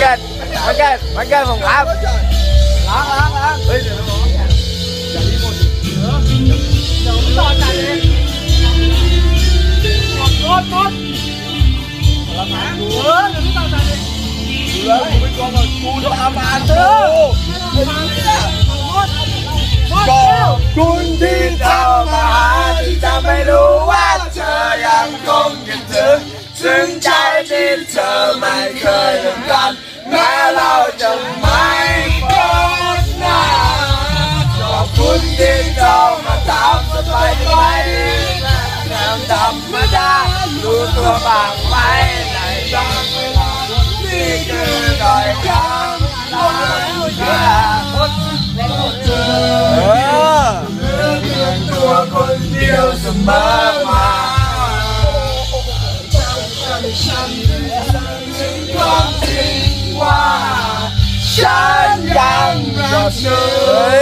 เกิดวันเกิดวันเกิดผมครับล้างล้างล้างเฮ้ยเดี๋ยวน้องอย่ารีบหมดเออเดี๋ยวต่อจัดเองหมดหมดหมดละมาดูเออเดี๋ยวพี่ต่อจัดเองดูแล้วกูเป็นกองกูทรมาเธอก็คุณที่ทำมาที่จะไม่รู้ว่าเธอยังคงคิดถึงถึงใจที่เธอไม่เคย กัน แม้เราจะไม่พบหน้าขอบคุณที่เข้ามาทำสบายใจแนวธรรมดารู้ตัวบ้างไหมในบางเวลานี่คือรอยคำลาเออเพียงตัวคนเดียวเสมอมาความจริงว่าฉัน ยังรักเธอ